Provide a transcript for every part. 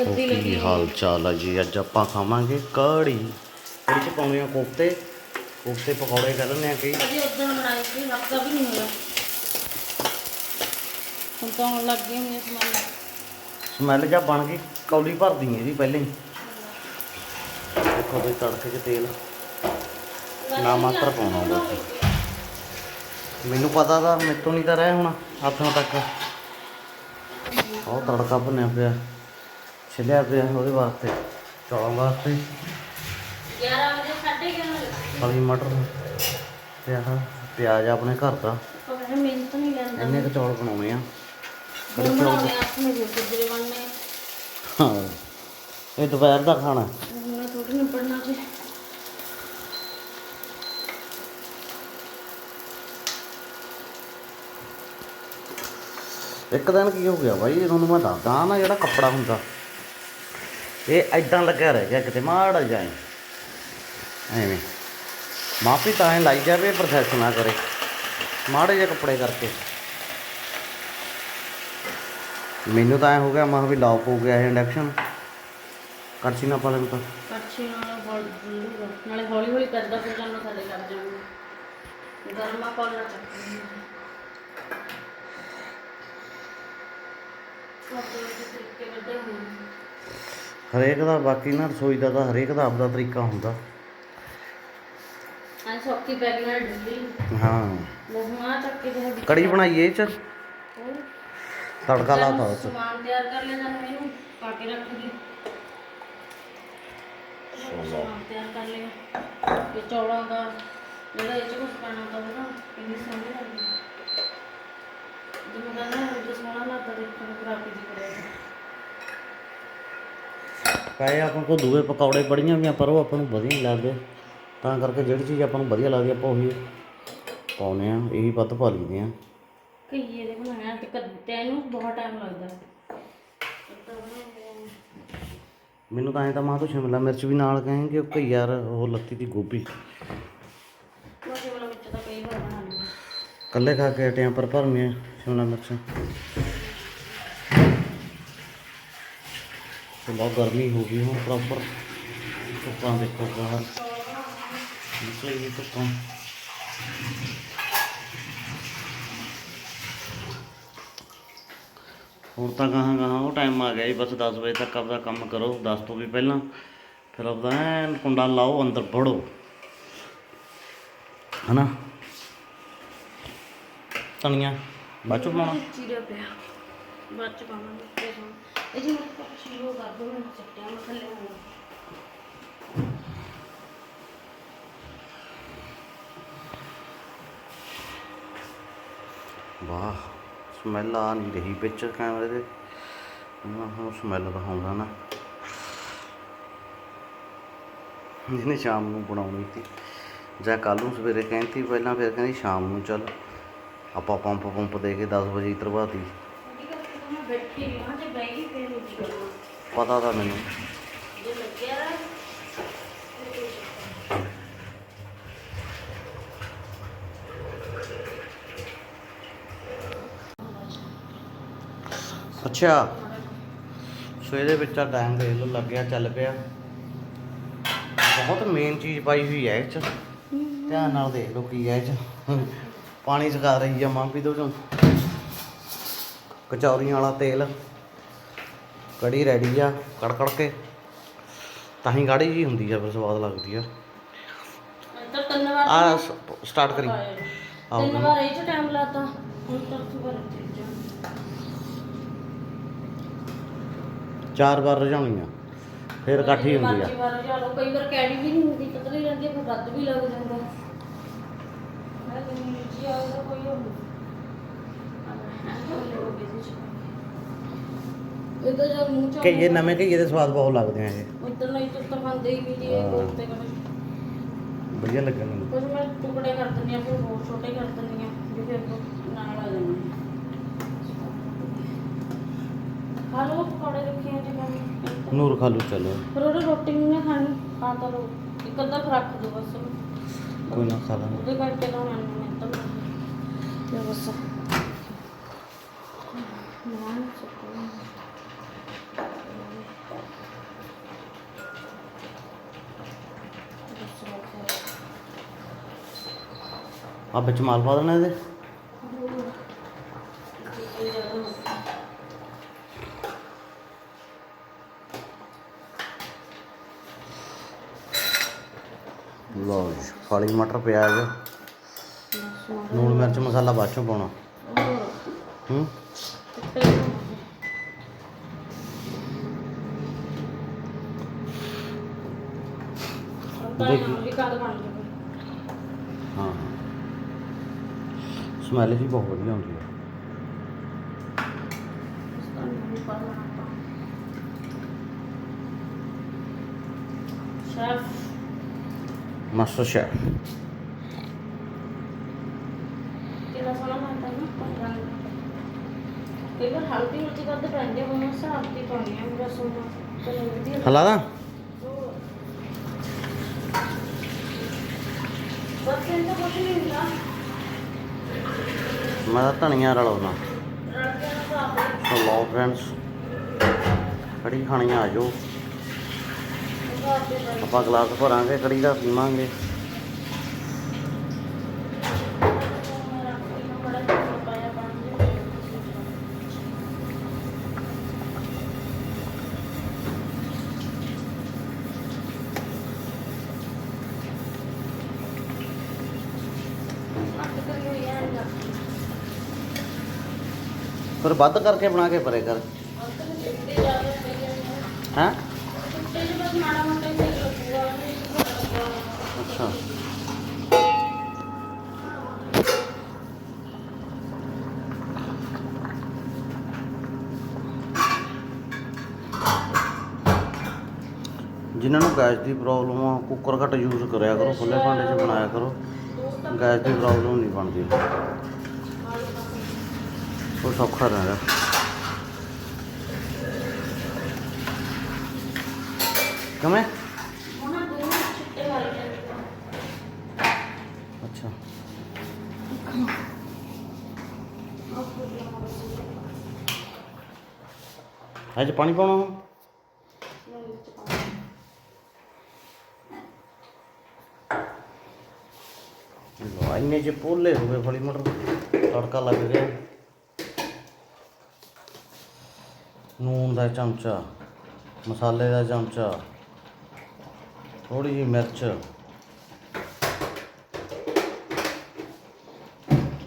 ਲੱਗੀ ਕੀ ਹਾਲ ਚਾਲ ਹੈ ਜੀ? ਅੱਜ ਆਪਾਂ ਖਾਵਾਂਗੇ ਕੜੀ। ਕੜੀ ਚ ਪਾਉਣੇ ਆ ਕੋਫਤੇ। ਕੋਫਤੇ ਪਕੌੜੇ ਕਰ ਲੈਣੇ ਆ ਕਈ ਅਜੇ ਉਦੋਂ ਬਣਾਈ ਸੀ ਹਫਤਾ ਵੀ ਨਹੀਂ ਹੋਇਆ। ਹੁਣ ਤਾਂ ਲੱਗ ਗਈਆਂ ਹੋਈਆਂ ਸਮਾਨ ਸਮੈਲ। ਜਾਂ ਬਣ ਗਈ। ਕੌਲੀ ਭਰਦੀ ਹੈ ਜੀ ਪਹਿਲਾਂ ਹੀ। ਦੇਖੋ ਤੇ ਤੜਕੇ ਚ ਤੇਲ। ਨਾ ਮਾਤਰ ਪਾਉਣਾ ਮੈਨੂੰ ਪਤਾ ਤਾਂ ਮੇਰੇ ਤੋਂ ਨਹੀਂ ਤਾਂ ਰਹਿ ਹੁਣ ਹੱਥਾਂ ਤੱਕ। ਉਹ ਤੜਕਾ ਭੁੰਨਿਆ ਪਿਆ ਛਿਲਿਆ ਪਿਆ ਉਹਦੇ ਵਾਸਤੇ ਚੌਲਾਂ ਵਾਸਤੇ। 11 ਵਜੇ ਸਾਢੇ 11 ਵਜੇ। ਫਲੀ ਮਟਰ ਤੇ ਆਹ ਪਿਆਜ਼ ਆਪਣੇ ਘਰ ਦਾ। ਮਿਹਨਤ ਨਹੀਂ ਲੈਂਦਾ। ਇੰਨੇ ਕੁ ਚੌਲ ਬਣਾਉਣੇ ਆ। ਬਣਾਉਣੇ ਆਪਣੇ ਕੁਝਰੇ ਬਣਨੇ ਹਾਂ। ਇਹ ਦੁਪਹਿਰ ਦਾ ਖਾਣਾ। ਹੁਣ ਥੋੜੀ ਨਿਪੜਨਾ ਜੀ। ਇੱਕ ਦਿਨ ਕੀ ਹੋ ਗਿਆ ਬਾਈ? ਤੁਹਾਨੂੰ ਮੈਂ ਦੱਸਦਾ ਨਾ ਜਿਹੜਾ ਕੱਪੜਾ ਹੁੰਦਾ। ਇਹ ਐਦਾਂ ਲੱਗਿਆ ਰਹਿ ਗਿਆ ਕਿਤੇ, ਮਾੜਾ ਜਾਏ ਐਵੇਂ। ਮਾਪੀ ਤਾਂ ਐ ਲਾਈ ਜਾਵੇ ਪ੍ਰੋਸੈਸ ਨਾ ਕਰੇ। ਮਾੜੇ ਜਿਹੇ ਕੱਪੜੇ ਕਰਕੇ। ਮੈਨੂੰ ਤਾਂ ਐ ਹੋ ਗਿਆ ਮਾਹ ਵੀ ਲੌਕ ਹੋ ਗਿਆ ਇਹ ਇੰਡਕਸ਼ਨ ਕੜਛੀ ਨਾ ਪਾ ਲੈਣ ਤਾਂ। ਅੱਛੇ ਨਾਲ ਨਾਲੇ ਹੌਲੀ ਹੌਲੀ ਕਰਦਾ ਫਿਰ ਜਾਨੂੰ ਸਾਡੇ ਲੱਗ ਜਾਣਗੇ ਗਰਮਾ ਪਾਉਣਾ ਚਾਹੀਦਾ ਆਪਣੇ ਤਰੀਕੇ ਵੱਡੇ ਹੋਣ ਹਰੇਕ ਦਾ ਬਾਕੀ ਨਾ ਰਸੋਈ ਦਾ ਤਾਂ ਹਰੇਕ ਦਾ ਆਪਦਾ ਤਰੀਕਾ ਹੁੰਦਾ। ਐ ਸੌਕੀ ਬੈਗ ਨਾਲ ਡੁੱਲੀ। ਹਾਂ। ਮੂੰਹਾਂ ਚੱਕ ਕੇ ਜਿਹੜਾ ਕੜੀ ਬਣਾਈਏ ਇਹ ਚ? ਤੜਕਾ ਲਾਤਾ ਉਸ। ਸਮਾਨ ਤਿਆਰ ਕਰ ਲਿਆ ਜਾਨੂੰ ਇਹਨੂੰ ਪਾ ਕੇ ਰੱਖ ਦੀ ਸਮਾਨ ਤਿਆਰ ਕਰ ਲਿਆ। ਤੇ ਚੌਲਾਂ ਦਾ ਜਿਹੜਾ ਇਹ ਚ ਕੁਝ ਪਾਣਾ ਤਾਂ ਉਹਦਾ ਕਿੰਨੀ ਸੋਹਣੀ ਲੱਗਦੀ ਜਿਵੇਂ ਕਹਿੰਦਾ ਹੈ ਕਿ ਸੋਹਣਾ ਲੱਗਦਾ ਦੇਖਣ ਨੂੰ ਖਰਾਬੀ ਦੀ ਕਰੇ ਪਏ ਆਪਾਂ ਕੋਲ ਦੂਏ ਪਕੌੜੇ ਬੜੀਆਂ ਵੀ ਆ ਪਰ ਉਹ ਆਪਾਂ ਨੂੰ ਵਧੀਆ ਨਹੀਂ ਲੱਗਦੇ। ਤਾਂ ਕਰਕੇ ਜਿਹੜੀ ਚੀਜ਼ ਆਪਾਂ ਨੂੰ ਵਧੀਆ ਲੱਗਦੀ ਆਪਾਂ ਉਹੀ ਪਾਉਨੇ ਆ ਇਹੀ ਵੱਧ ਪਾ ਲਈਦੇ ਆ। ਕਈਏ ਦੇ ਬਣਾਇਆ ਤੇ ਕੱਦਿਆਂ ਨੂੰ ਬਹੁਤ ਟਾਈਮ ਲੱਗਦਾ। ਮੈਨੂੰ ਤਾਂ ਐਂ ਤਾਂ ਮਾਂ ਤੋਂ ਸ਼ਿਮਲਾ ਮਿਰਚ ਵੀ ਨਾਲ ਕਹਾਂਗੇ ਕਈ ਯਾਰ ਉਹ ਲੱਤੀ ਦੀ ਗੋਭੀ। ਕੱਲੇ ਖਾ ਕੇ ਹਟਿਆਂ ਪਰ ਭਰਮੀਆਂ ਸ਼ਿਮਲਾ ਮਿਰਚ। ਤੇ ਬਹੁਤ ਗਰਮੀ ਹੋ ਗਈ ਹੁਣ ਪ੍ਰੋਪਰ ਧੁੱਪਾਂ ਦੇਖੋ ਬਾਹਰ। ਨਿਕਲੀ ਵੀ ਧੁੱਪਾਂ। ਹੁਣ ਤਾਂ ਕਹਾਂ ਕਹਾਂ ਉਹ ਟਾਈਮ ਆ ਗਿਆ ਜੀ, ਬਸ 10 ਵਜੇ ਤੱਕ ਆਪਦਾ ਕੰਮ ਕਰੋ 10 ਤੋਂ ਵੀ ਪਹਿਲਾਂ। ਫਿਰ ਆਪਦਾ ਐਨ ਕੁੰਡਾ ਲਾਓ, ਅੰਦਰ ਵੜੋ ਹਨਾ? ਧਨੀਆ ਬਾਅਦ ਚੋਂ ਪਾਉਣਾ ਚੀਰਿਆ ਪਿਆ। ਬਾਅਦ ਚ ਪਾਵਾਂਗੇ ਤੇ। ਹੁਣ ਇਹ ਜੀ ਮੈਂ ਸ਼ੀਰੋ ਕਰ ਦੋ ਮੈਂ ਚੱਟਿਆ ਮੈਂ ਥੱਲੇ ਹੋਣਾ ਵਾਹ ਸਮੈਲ ਆ ਨਹੀਂ ਰਹੀ ਵਿੱਚ ਕੈਮਰੇ ਦੇ। ਹੁਣ ਸਮੈਲ ਦਿਖਾਉਂਦਾ ਨਾ। ਜਿਹਨੇ ਸ਼ਾਮ ਨੂੰ ਬਣਾਉਣੀ ਸੀ। ਜਾਂ ਕੱਲ ਨੂੰ ਸਵੇਰੇ ਕਹਿੰਦੀ ਪਹਿਲਾਂ ਫਿਰ ਕਹਿੰਦੀ ਸ਼ਾਮ ਨੂੰ ਚੱਲ। ਆਪਾਂ ਪੰਪ ਪੰਪ ਦੇ ਕੇ 10 ਵਜੇ ਤਰਵਾਤੀ। ਪਤਾ ਤਾਂ ਮੈਨੂੰ ਅੱਛਾ ਸੋ ਇਹਦੇ ਵਿੱਚ ਆ ਟਾਈਮ ਦੇਖ ਲਓ ਲੱਗਿਆ ਚੱਲ ਪਿਆ। ਬਹੁਤ ਮੇਨ ਚੀਜ਼ ਪਾਈ ਹੋਈ ਹੈ ਇਹ ਚ। ਧਿਆਨ ਨਾਲ ਦੇਖ ਲਓ ਕੀ ਹੈ ਇਹ ਚ। ਪਾਣੀ ਸਕਾ ਰਹੀ ਆ ਮਾਂ ਵੀ ਦੋ ਚੋਂ। ਕਚੌਰੀਆਂ ਵਾਲਾ ਤੇਲ। ਕੜੀ ਰੈਡੀ ਆ ਕੜਕੜ ਕੇ। ਤਾਂ ਹੀ ਗਾੜੀ ਜੀ ਹੁੰਦੀ ਆ ਫਿਰ ਸਵਾਦ ਲੱਗਦੀ ਆ। ਤਾਂ ਤਿੰਨ ਵਾਰ ਆ ਸਟਾਰਟ ਕਰੀ। ਤਿੰਨ ਵਾਰ ਇਹ ਚ ਟਾਈਮ ਲਾਤਾ ਹੁਣ ਤਾਂ ਸੁਬਰ ਚਾਰ ਵਾਰ ਰਝਾਉਣੀ ਆ ਫਿਰ ਇਕੱਠੀ ਹੁੰਦੀ ਆ। ਮਰਜ਼ੀ ਵਾਰ ਚਲੋ ਕਈ ਵਾਰ ਕੈੜੀ ਵੀ ਨਹੀਂ ਹੁੰਦੀ ਪਤਲੀ ਰਹਿੰਦੀ ਫਿਰ ਵੱਧ ਵੀ ਲੱਗ ਜਾਂਦਾ ਮੈਂ ਤਾਂ ਜੀ ਆਉਂਦਾ ਕੋਈ ਹੋ ਇਹ ਤਾਂ ਜਦ ਮੂੰਹ ਚ ਕਈਏ ਨਵੇਂ ਕਈਏ ਦੇ ਸਵਾਦ ਬਹੁਤ ਲੱਗਦੇ ਆ ਇਹ। ਉਧਰ ਨਹੀਂ ਤਾਂ ਖਾਂਦੇ ਹੀ ਨਹੀਂ ਜੀ ਹਾਂ। ਕੋਫਤੇ ਕਰ ਵਧੀਆ ਲੱਗਣ ਮੈਨੂੰ ਕੁਝ ਮੈਂ ਟੁਕੜੇ ਕਰ ਦਿੰਦੀ ਆ ਫਿਰ ਹੋਰ ਛੋਟੇ ਕਰ ਦਿੰਦੀ ਆ ਜੇ ਫਿਰ ਉਹ ਨਾਲ ਆ ਜਾਂਦੇ ਖਾ ਲਓ ਪਕੌੜੇ ਰੱਖੇ ਆ ਜੀ ਮੈਂ ਨੂਰ ਖਾਲੂ ਚਲੋ। ਪਰ ਉਹਨੇ ਰੋਟੀ ਨਹੀਂ ਨਾ ਖਾਣੀ ਖਾ ਤਾਂ ਲਓ। ਇੱਕ ਅੱਧਾ ਰੱਖ ਦਿਓ ਬਸ। ਕੋਈ ਨਾ ਖਾ ਲਾਂਗੇ। ਉਹਦੇ ਕਰਕੇ ਨਾ ਮੈਂ ਤਾਂ ਮੈਂ ਬਸ। ਮੈਂ ਚੱਕੂ ਆ ਵਿੱਚ ਮਾਲ ਪਾ ਦੇਣਾ ਇਹਦੇ। ਲਓ ਜੀ ਫਾਲੀ ਮਟਰ ਪਿਆਜ਼ ਲੂਣ ਮਿਰਚ ਮਸਾਲਾ ਬਾਅਦ ਚੋਂ ਪਾਉਣਾ। ਹੂੰ? ਦੇਖੀ। ਹਾਂ। ਸਮੈਲ ਜੀ ਬਹੁਤ ਵਧੀਆ ਆਉਂਦੀ ਹੈ। ਸ਼ੈਫ ਵਧੀਆ ਹਲਾ ਦਾ ਮੈਂ ਤਾਂ ਧਨੀਆ ਰਲਾਉਣਾ ਲਓ ਫਰੈਂਡਸ ਕੜੀ ਖਾਣੀ ਆ ਜਾਓ ਆਪਾਂ ਗਲਾਸ ਭਰਾਂਗੇ ਕੜੀ ਦਾ ਪੀਵਾਂਗੇ। ਫਿਰ ਵੱਧ ਕਰਕੇ ਬਣਾ ਕੇ ਪਰੇ ਕਰ। ਅੰਕਲ ਅੱਛਾ। ਜਿਨ੍ਹਾਂ ਨੂੰ ਗੈਸ ਦੀ ਪ੍ਰੋਬਲਮ ਆ ਕੁੱਕਰ ਘੱਟ ਯੂਜ਼ ਕਰਿਆ ਕਰੋ ਖੁੱਲੇ ਭਾਂਡੇ 'ਚ ਬਣਾਇਆ ਕਰੋ। ਗੈਸ ਦੀ ਪ੍ਰੋਬਲਮ ਨਹੀਂ ਬਣਦੀ। ਉਹ ਸੌਖਾ ਰਹਿੰਦਾ। ਕਿਵੇਂ ਉਹਨਾਂ ਦੋਨੋਂ ਛਿੱਟੇ ਮਾਰੇ ਜਾਂਦੇ ਅੱਛਾ ਅੱਜ ਪਾਣੀ ਪਾਉਣਾ ਹੁਣ ਲਓ, ਇੰਨੇ ਚ ਪੋਲੇ ਹੋ ਗਏ ਫਲੀ ਮਟਰ ਤੜਕਾ ਲੱਗ ਗਿਆ ਨੂਨ ਦਾ ਚਮਚਾ ਮਸਾਲੇ ਦਾ ਚਮਚਾ ਥੋੜੀ ਜਿਹੀ ਮਿਰਚ।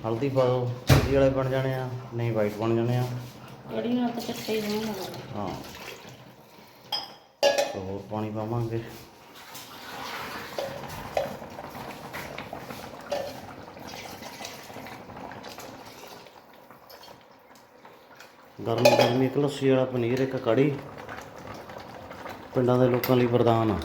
ਹਲਦੀ ਪਾ ਦਿਓ ਵਾਲੇ ਬਣ ਜਾਣੇ ਆ ਨਹੀਂ ਵਾਈਟ ਬਣ ਜਾਣੇ ਆ। ਕੜੀ ਨਾਲ ਤਾਂ ਚੱਟੇ ਹੀ ਹੋਣ ਲੱਗਦਾ ਹਾਂ। ਹੋਰ ਪਾਣੀ ਪਾਵਾਂਗੇ। ਗਰਮ ਗਰਮੀ ਇੱਕ ਲੱਸੀ ਵਾਲਾ ਪਨੀਰ ਇੱਕ ਕੜੀ ਪਿੰਡਾਂ ਦੇ ਲੋਕਾਂ ਲਈ ਵਰਦਾਨ ਆ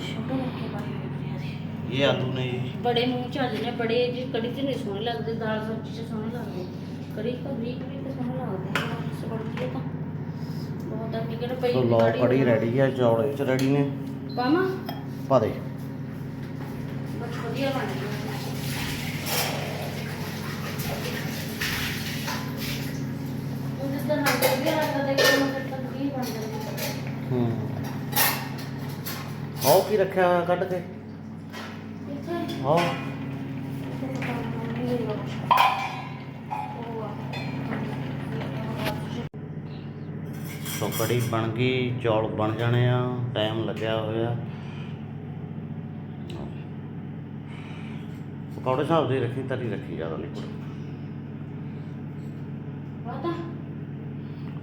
ਛੋਟੇ ਰੱਖੇ ਪਾਏ ਹੋਏ ਨੇ ਇਹਦੇ। ਇਹ ਆਲੂ ਨੇ ਜੀ। ਬੜੇ ਮੂੰਹ ਚ ਆ ਜਾਂਦੇ ਬੜੇ ਜੀ ਕੜੀ ਤੇ ਨਹੀਂ ਸੋਹਣੇ ਲੱਗਦੇ ਦਾਲ ਸਬਜ਼ੀ ਚ ਸੋਹਣੇ ਲੱਗਦੇ। ਕੜੀ ਤਾਂ ਬਰੀਕ ਬਰੀਕ ਤੇ ਸੋਹਣੇ ਲੱਗਦੇ ਸਬਜ਼ੀ ਤਾਂ। ਬਹੁਤ ਆ ਕਿਹੜਾ ਪਈ ਸੋ ਲਓ ਕੜੀ ਰੈਡੀ ਆ ਚੌਲ ਇਹ ਚ ਰੈਡੀ ਨੇ। ਪਾਮਾ ਪਾ ਦੇ। ਬਸ ਵਧੀਆ ਬਣ ਗਿਆ। ਉਹ ਨਾ ਮਤਲਬ ਬਣ ਜਾਂਦਾ। ਹੂੰ। ਆਓ ਕੀ ਰੱਖਿਆ ਕੱਢ ਕੇ? ਆਓ ਸੋ ਕੜੀ ਬਣ ਗਈ ਚੌਲ ਬਣ ਜਾਣੇ ਆ ਟਾਈਮ ਲੱਗਿਆ ਹੋਇਆ। ਪਕੌੜੇ ਹਿਸਾਬ ਦੇ ਰੱਖੀ ਤਰੀ ਰੱਖੀ ਜ਼ਿਆਦਾ ਲਿਕੁੜ ਵਾਦਾ।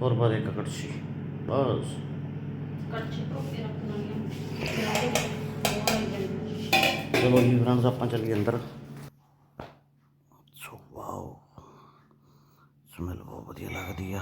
ਹੋਰ ਬਾਅਦ ਇੱਕ ਕੜਛੀ ਬਸ। ਕੱਚੇ ਕੋਕੇ ਰੱਖਣਾ ਹੈ ਚਲੋ ਜੀ ਫਰੈਂਡਸ ਆਪਾਂ ਚੱਲੀਏ ਅੰਦਰ। ਸੋ ਵਾਓ। ਸਮੈਲ ਬਹੁਤ ਵਧੀਆ ਲੱਗਦੀ ਆ।